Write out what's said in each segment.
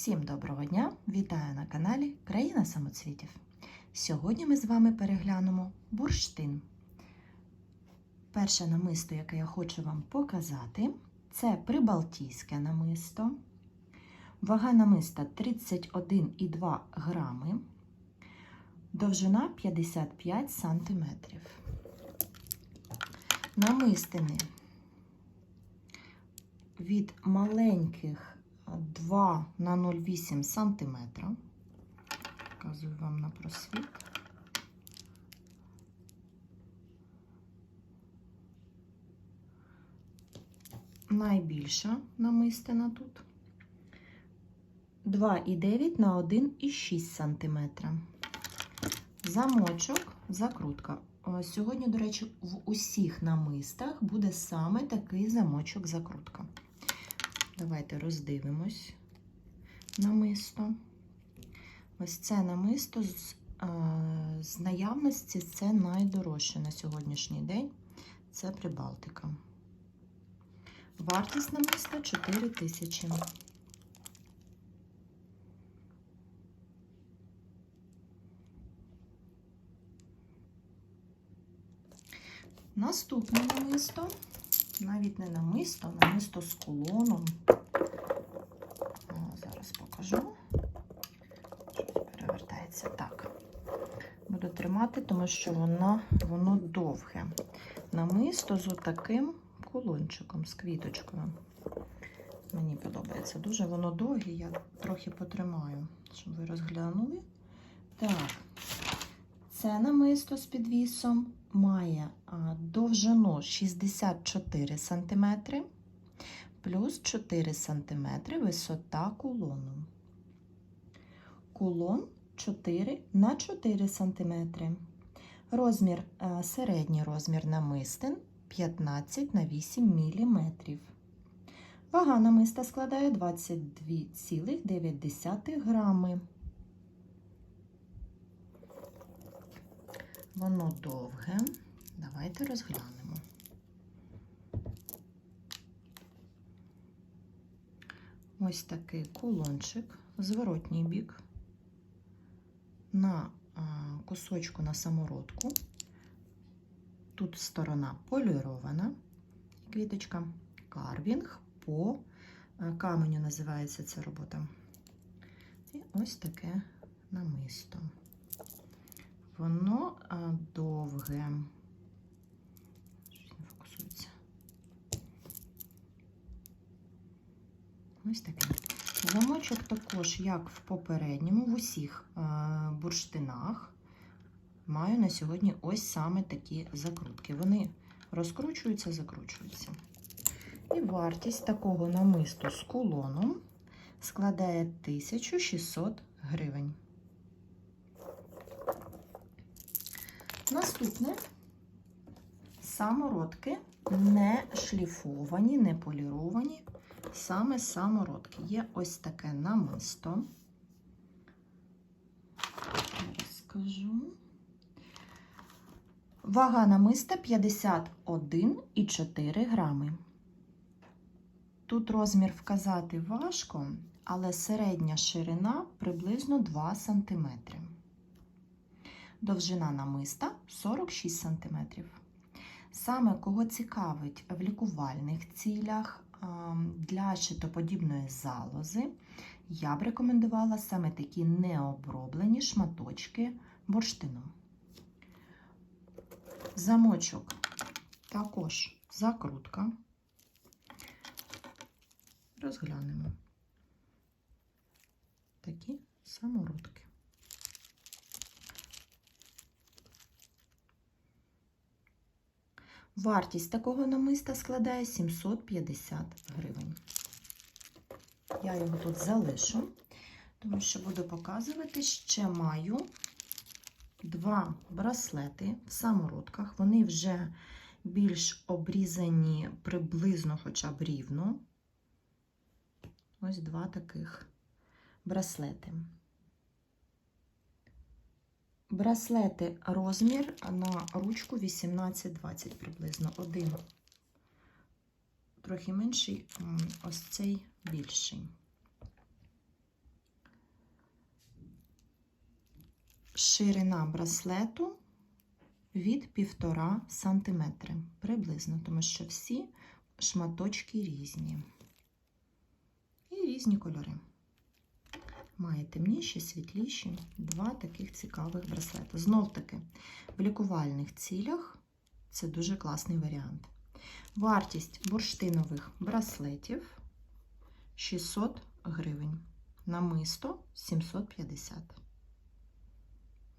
Всім доброго дня! Вітаю на каналі Країна самоцвітів. Сьогодні ми з вами переглянемо бурштин. Перше намисто, яке я хочу вам показати, це прибалтійське намисто. Вага намиста 31,2 грами, довжина 55 см. Намистини від маленьких 2 на 0,8 см. Показую вам на просвіт. Найбільша намистина тут 2,9 на 1,6 см. Замочок, закрутка. Сьогодні, до речі, в усіх намистах буде саме такий замочок-закрутка. Давайте роздивимось намисто. Ось це намисто з, з наявності це найдорожче на сьогоднішній день. Це Прибалтика. Вартість намиста 4 тисячі. Наступне намисто, навіть не намисто, намисто з кулоном. О, зараз покажу. Щось перевертається так. Буду тримати, тому що воно, воно довге. Намисто з отаким кулончиком, з квіточкою. Мені подобається дуже, воно довге, я трохи потримаю, щоб ви розглянули. Так, це намисто з підвісом має довжину 64 см плюс 4 см висота кулону. Кулон 4 на 4 см. Розмір, середній розмір намистин 15 на 8 мм. Вага намиста складає 22,9 грами. Воно довге. Давайте розглянемо. Ось такий кулончик, зворотній бік, на кусочку на самородку. Тут сторона полірована, квіточка, карвінг по каменю називається ця робота. І ось таке намисто. Воно довге. Щось не фокусується. Ось таке. Замочок також, як в попередньому, в усіх бурштинах, маю на сьогодні ось саме такі закрутки. Вони розкручуються, закручуються. І вартість такого намисту з кулоном складає 1600 гривень. Наступне самородки не шліфовані, не поліровані, саме самородки. Є ось таке намисто. Скажу. Вага намиста 51,4 грами. Тут розмір вказати важко, але середня ширина приблизно 2 см. Довжина намиста 46 см. Саме кого цікавить в лікувальних цілях для щитоподібної залози, я б рекомендувала саме такі необроблені шматочки бурштину. Замочок також закрутка. Розглянемо такі самородки. Вартість такого намиста складає 750 гривень. Я його тут залишу, тому що буду показувати, ще маю два браслети в самородках. Вони вже більш обрізані приблизно хоча б рівно. Ось два таких браслети. Браслети розмір на ручку 18-20 приблизно. Один трохи менший, ось цей більший. Ширина браслету від 1,5 см приблизно, тому що всі шматочки різні і різні кольори. Має темніші, світліші, два таких цікавих браслети. Знов таки, в лікувальних цілях це дуже класний варіант. Вартість бурштинових браслетів 600 гривень. Намисто 750.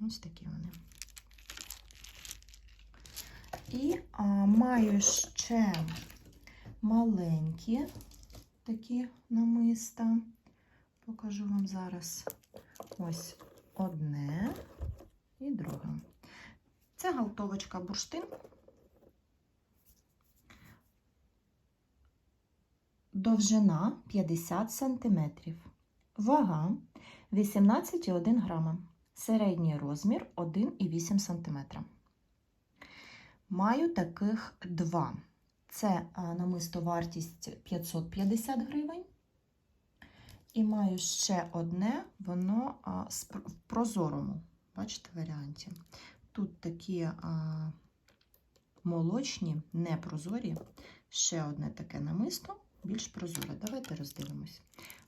Ось такі вони. І а, маю ще маленькі такі намиста. Покажу вам зараз ось одне і друге. Це галтовочка бурштин. Довжина 50 см. Вага 18,1 грама. Середній розмір 1,8 см. Маю таких два. Це а, намисто вартість 550 гривень. І маю ще одне, воно в прозорому, бачите, варіанті. Тут такі а, молочні, непрозорі, ще одне таке намисто, більш прозоре. Давайте роздивимось.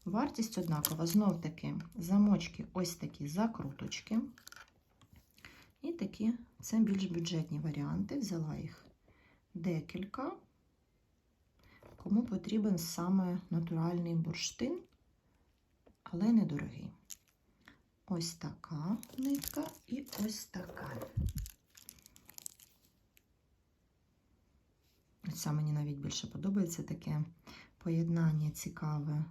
Вартість однакова. Знов таки замочки, ось такі закруточки. І такі, це більш бюджетні варіанти. Взяла їх декілька. Кому потрібен саме натуральний бурштин, але недорогий. Ось така нитка і ось така. Ця мені навіть більше подобається таке поєднання цікаве.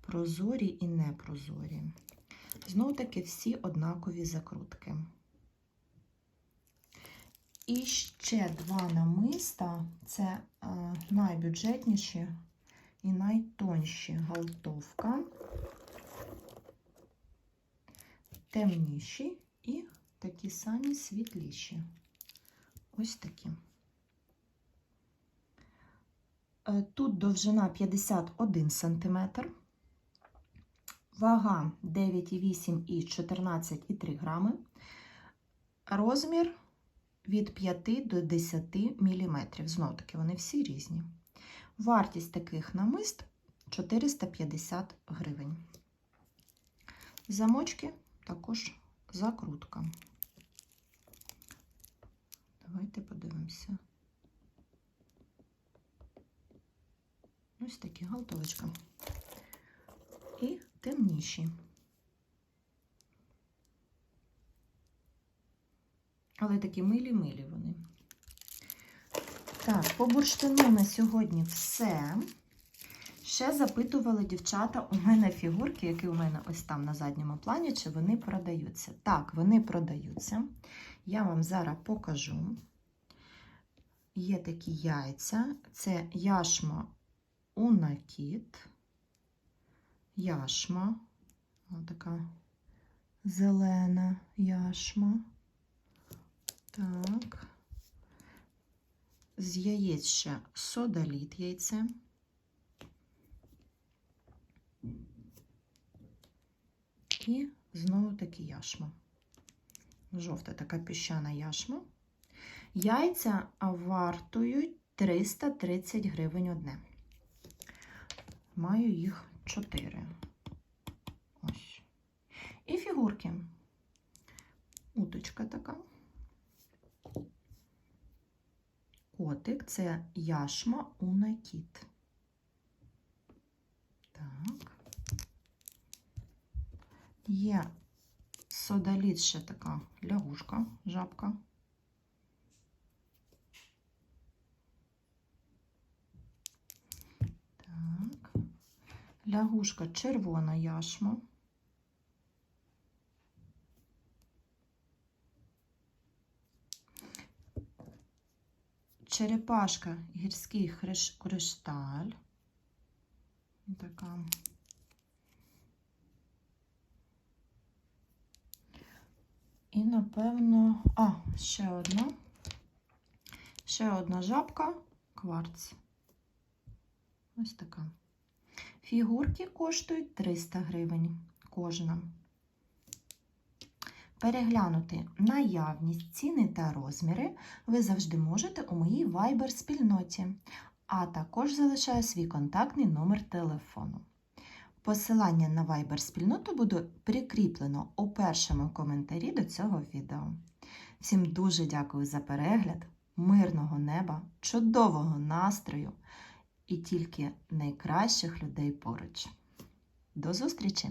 Прозорі і непрозорі. Знову таки всі однакові закрутки. І ще два намиста це е, найбюджетніші і найтонші галтовка, темніші і такі самі світліші. Ось такі. Е, Тут довжина 51 см, вага 9,8 і 14,3 грами, розмір від 5 до 10 мм. Знов таки, вони всі різні. Вартість таких намист 450 гривень. Замочки також закрутка. Давайте подивимося. Ось такі галтовочка. І темніші. Але такі милі-милі вони. Так, по бурштину на сьогодні все. Ще запитували дівчата у мене фігурки, які у мене ось там на задньому плані, чи вони продаються. Так, вони продаються. Я вам зараз покажу. Є такі яйця. Це яшма унакіт. Яшма. Ось така зелена яшма. Так. З яєць ще содаліт яйце. І знову таки яшма. Жовта така піщана яшма. Яйця вартують 330 гривень одне. Маю їх 4. Ось. І фігурки. Уточка така. Котик це яшма унакіт. Так. Є содаліт ще така лягушка, жабка. Так. Лягушка червона яшма. Черепашка гірський хриш- кришталь. Така. І, напевно, а, ще одна. Ще одна жабка, кварц. Ось така. Фігурки коштують 300 гривень кожна. Переглянути наявність, ціни та розміри ви завжди можете у моїй Viber спільноті, а також залишаю свій контактний номер телефону. Посилання на Viber спільноту буде прикріплено у першому коментарі до цього відео. Всім дуже дякую за перегляд, мирного неба, чудового настрою і тільки найкращих людей поруч. До зустрічі!